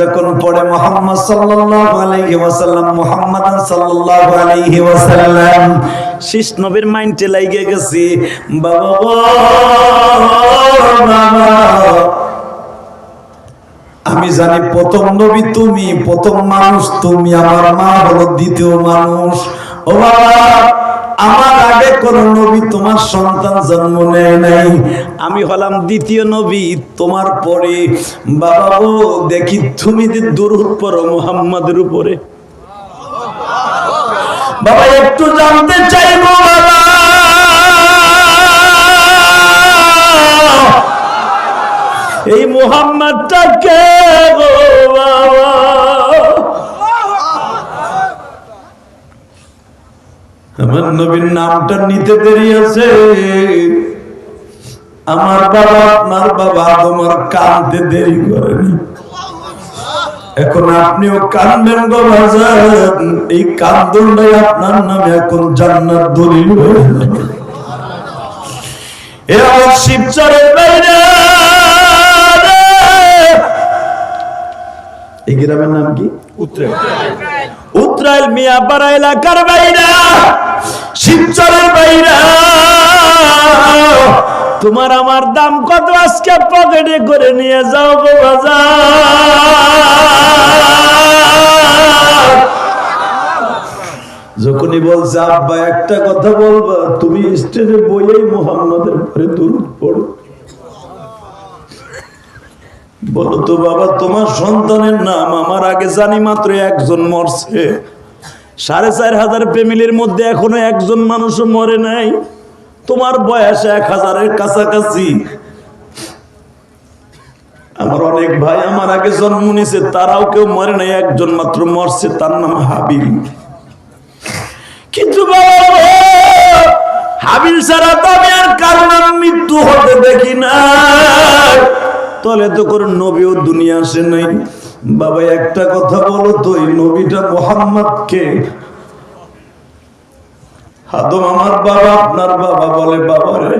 যখন পড়ে মোহাম্মদ সাল্লাল্লাহু আলাইহি ওয়াসাল্লাম সাল্লাল্লাহু আলাইহি ওয়াসাল্লাম শেষ নবীর মাইন্ডে গেছি বাবা বাবা, আমি জানি প্রথম নবী তুমি, প্রথম মানুষ তুমি, আমার মা হলো দ্বিতীয় মানুষ। ও বাবা আমার আগে কোন নবী তোমার সন্তান জন্ম নেয় নাই। আমি হলাম দ্বিতীয় নবী, তোমার পরে। বাবা ও দেখি তুমি দুরুদ পড়ো মুহাম্মাদের উপরে। বাবা, একটু জানতে চাইব, বাবা। এই মোহাম্মদটা কে বাবা? আমার নবীর নামটা নিতে দেরি আছে। আমার বাবা আপনার বাবা তোমার কানতে দেরি করেনি। এখন আপনিও কানবেন গো বাজান এই কান্দনটাই আপনার নামে এখন জান্নাত দলিল হয়ে এ আমার শিবচরের বাইরে। এই গ্রামের নাম কি? উত্তরাইল মিয়াপাড়া এলাকার বাইরা? শিবচরের বাইরা। তোমার আমার দাম কত? আজকে পকেটে করে নিয়ে যাও গো বাজার। যখনই বলছে, আব্বা, একটা কথা বলবা, তুমি স্টেজে বইয়েই মোহাম্মদের পরে দূর পড়ো। বলো তো বাবা, তোমার সন্তানের নাম আমার আগে জানি মাত্র একজন মরছে। সাড়ে চার হাজার ফ্যামিলির মধ্যে এখনও একজন মানুষও মরে নাই। তোমার বয়স এক হাজারের কাছাকাছি। আমার অনেক ভাই আমার আগে জন্ম নিছে তারাও কেউ মরে নাই, একজন মাত্র মরছে, তার নাম হাবিল। কিন্তু হাবিল ছাড়া তো আমি আর কারণ মৃত্যু হতে দেখি না তলে তো করে নবীও দুনিয়া আসে নাই। বাবা, একটা কথা বলো তো, এই নবীটা মোহাম্মদ কে হাদম আমার বাবা, আপনার বাবা বলে, বাবা রে,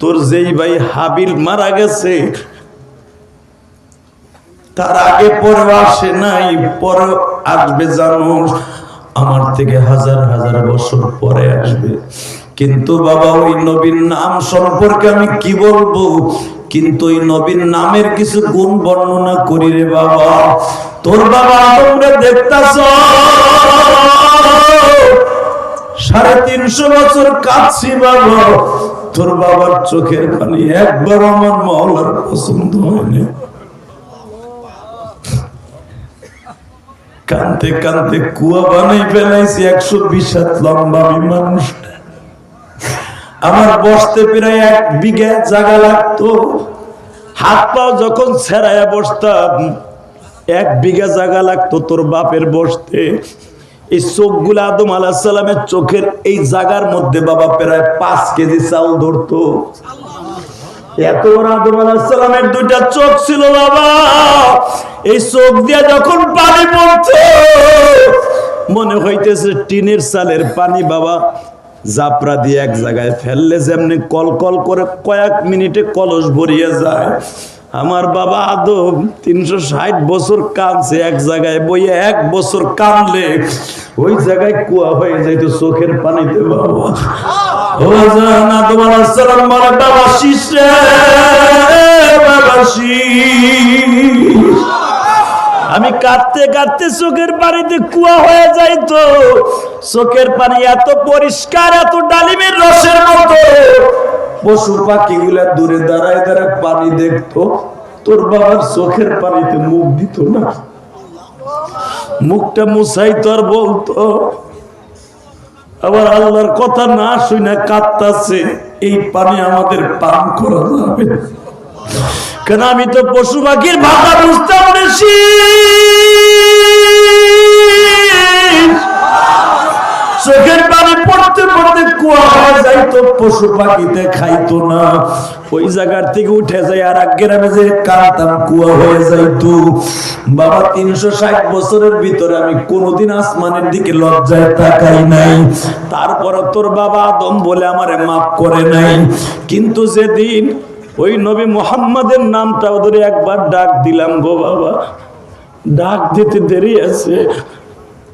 তোর যেই ভাই হাবিল মারা গেছে, তার আগে পরে আসে নাই পরে আসবে জানো, আমার থেকে হাজার হাজার বছর পরে আসবে। কিন্তু বাবা, ওই নবীর নাম সম্পর্কে আমি কি বলব? কিন্তু ওই নবীর নামের কিছু গুণ বর্ণনা করি রে বাবা। তোর বাবা তোমরা দেখতাছ? সাড়ে তিনশো বছর কাঁদছি বাবা। তোর বাবার চোখের পানি একবার আমার মহলার পছন্দ হয়নি। কানতে কানতে কুয়া বানাই ফেলাইছি, একশো বিশ হাত লম্বা আমি আমার বসতে প্রায় এক বিঘা জায়গা লাগতো। হাত পাও যখন ছেড়াইয়া বসতাম, এক বিঘা জায়গা লাগতো তোর বাপের বসতে। এই চোখগুলো আদম আলাহ সালামের চোখের এই জায়গার মধ্যে বাবা প্রায় পাঁচ কেজি চাল ধরতো। এত আদম আলাহিসাল্লামের দুইটা চোখ ছিল বাবা। এই চোখ দিয়ে যখন পানি পড়তো, মনে হইতেছে টিনের চালের পানি বাবা জাপরা দিয়ে এক জায়গায় ফেললে যেমনি কল কল করে কয়েক মিনিটে কলস ভরিয়ে যায়। আমার বাবা আদম তিনশো ষাট বছর কানছে এক জায়গায় বইয়ে এক বছর কানলে ওই জায়গায় কুয়া হয়ে যাইতো চোখের পানিতে বাবা। বাবা, শীষ বাবা, শীষ। আমি কাঁদতে কাঁদতে চোখের পানিতে কুয়া হয়ে যাইতো চোখের পানি এত পরিষ্কার, এত ডালিমের রসের মতো। পশু পাখি গুলা দূরে দাঁড়ায় দাঁড়ায় পানি দেখতো। তোর বাবার চোখের পানিতে মুখ দিত না? মুখটা মুছাইতো আর বলতো, আবার আল্লাহর কথা না শুনে কাঁদতাছে, এই পানি আমাদের পান করা যাবে। কেন আমি তো পশু পাখির ভাষা বুঝতাম বেশি? চোখের পানি পড়তে পড়তে কুয়া যাইতো, পশু পাখিতে খাইতো না। ওই জায়গার থেকে উঠে যায় আর এক গ্রামে যে কাঁদতাম, কুয়া হয়ে যাইতো। বাবা, তিনশো ষাট বছরের ভিতরে আমি কোনোদিন আসমানের দিকে লজ্জায় তাকাই নাই। তারপর তোর বাবা আদম বলে আমারে মাফ করে নাই। কিন্তু যেদিন ওই নবী মোহাম্মদের নামটা ওদের একবার ডাক দিলাম গো বাবা। ডাক দিতে দেরি আছে।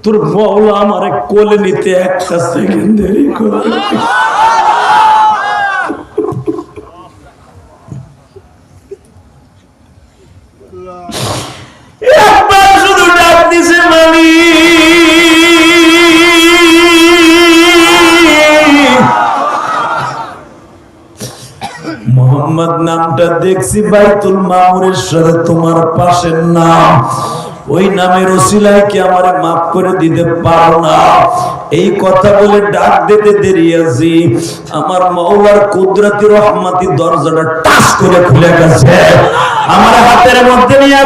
তোর মৌলা আমার কোলে নিতে একটা সেকেন্ড দেরি করে। নামটা দেখছি বাইতুল মামুরের সাথে তোমার পাশের নাম। ওই নামের ওসিলায় কি আমার মাফ করে দিতে পারো না? এই কথা বলে ডাক দিতে দেরি আছি। আমার মৌলার কুদরতি রহমাতি দরজাটা টাস করে খুলে গেছে। আমার হাতের মধ্যে নিয়ে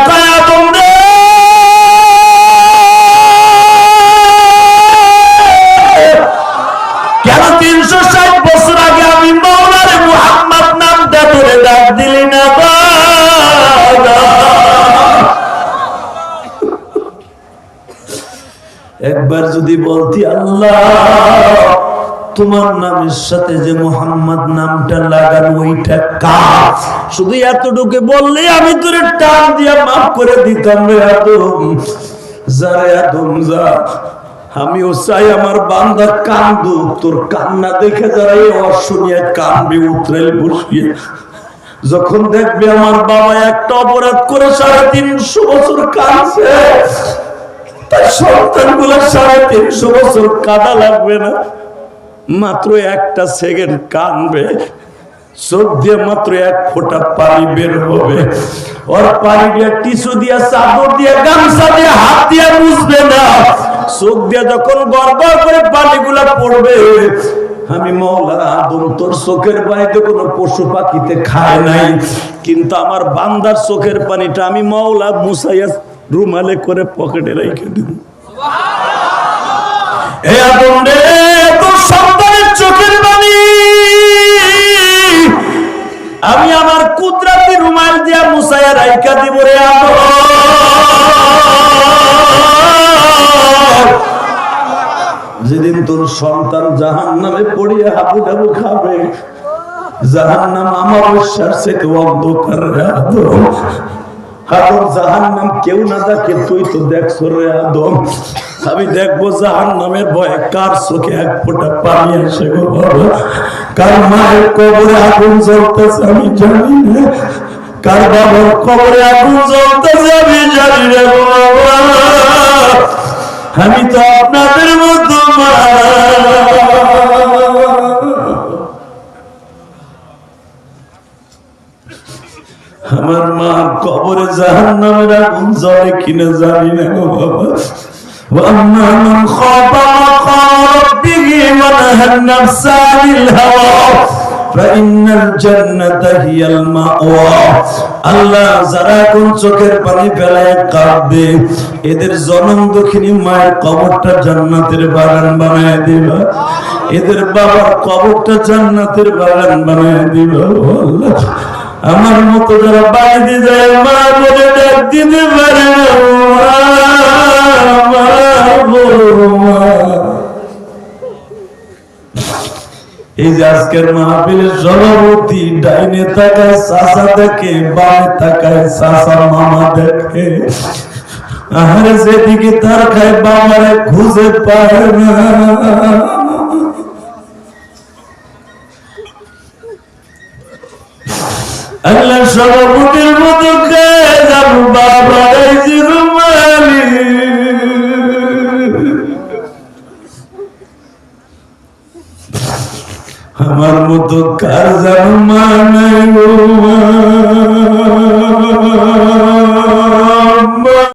যদি বলতি, আল্লাহ, তোমার নামের সাথে যে মোহাম্মদ নামটা লাগানো ওইটা কাজ শুধু এতটুকু বললে আমি তোরে টান দিয়া মাফ করে দিতাম রে আদম। যারে আদম যা, আমিও চাই আমার বান্দা কান্দু। তোর কান্না দেখে যারা এই অশুনিয়া উতরাইল বসিয়ে। যখন দেখবে আমার বাবা একটা অপরাধ করে সাড়ে তিনশো বছর কাঁদছে তার সন্তানগুলো সাড়ে তিনশো বছর কাদা লাগবে না। মাত্র একটা সেকেন্ড কানবে চোখ দিয়ে মাত্র এক ফোঁটা পানি বের হবে। ওর পানি দিয়ে টিস্যু দিয়ে, চাদর দিয়ে, গামছা দিয়ে, হাত দিয়ে মুছবে না। চোখ দিয়ে যখন গড়গড় করে পানিগুলা পড়বে, আমি মৌলা আদম, তোর চোখের পানিতে কোনো পশু পাখিতে খায় নাই। কিন্তু আমার বান্দার চোখের পানিটা আমি মৌলা মুসাইয়া রুমালে করে পকেটে রেখে দিন। চোখের পানি আমি আমার কুদরাতি রুমাল দিয়া মুসাইয়া রাইকা দিব রে যেদিন তোর সন্তান জাহান নামে পড়িয়া হাবু ডাবু খাবে জাহান নাম আমার বিশ্বাস থেকে অন্ধকার আদম আদম জাহান নাম কেউ না দেখে, তুই তো দেখছ রে আদম। আমি দেখব জাহান নামের ভয়ে কার চোখে এক ফোঁটা পানি আসে গো কার মায়ের কবরে আগুন জ্বলতেছে আমি জানি না কার বাবার কবরে আগুন জ্বলতেছে আমি জানি না বাবা। আমি তো আপনাদের মতো মা আমার মা কবরে জাহান নামের আগুন জ্বলে কিনা জানি না গো বাবা وأما من خاف مقام ربه ونهى النفس عن الهوى فإن الجنة هي المأوى আল্লাহ যারা কোন চোখের পানি ফেলায় কাঁদবে এদের জনম দক্ষিণী মায়ের কবরটা জান্নাতের বাগান বানায় দিবা এদের বাবার কবরটা জান্নাতের বাগান বানায় দিবা ও আল্লাহ আমার মতো যারা বাইরে যায় মা বলে ডাক দিতে পারে এই যে আজকের মাহফিলের সভাপতি ডাইনে তাকায় চাষা দেখে, বামে তাকায় চাষা মামা দেখে। আহারে যেদিকে তার খায়, বাবারে খুঁজে পায় না। আল্লাহ সভাপতির মতো বাবা আমার মতো কার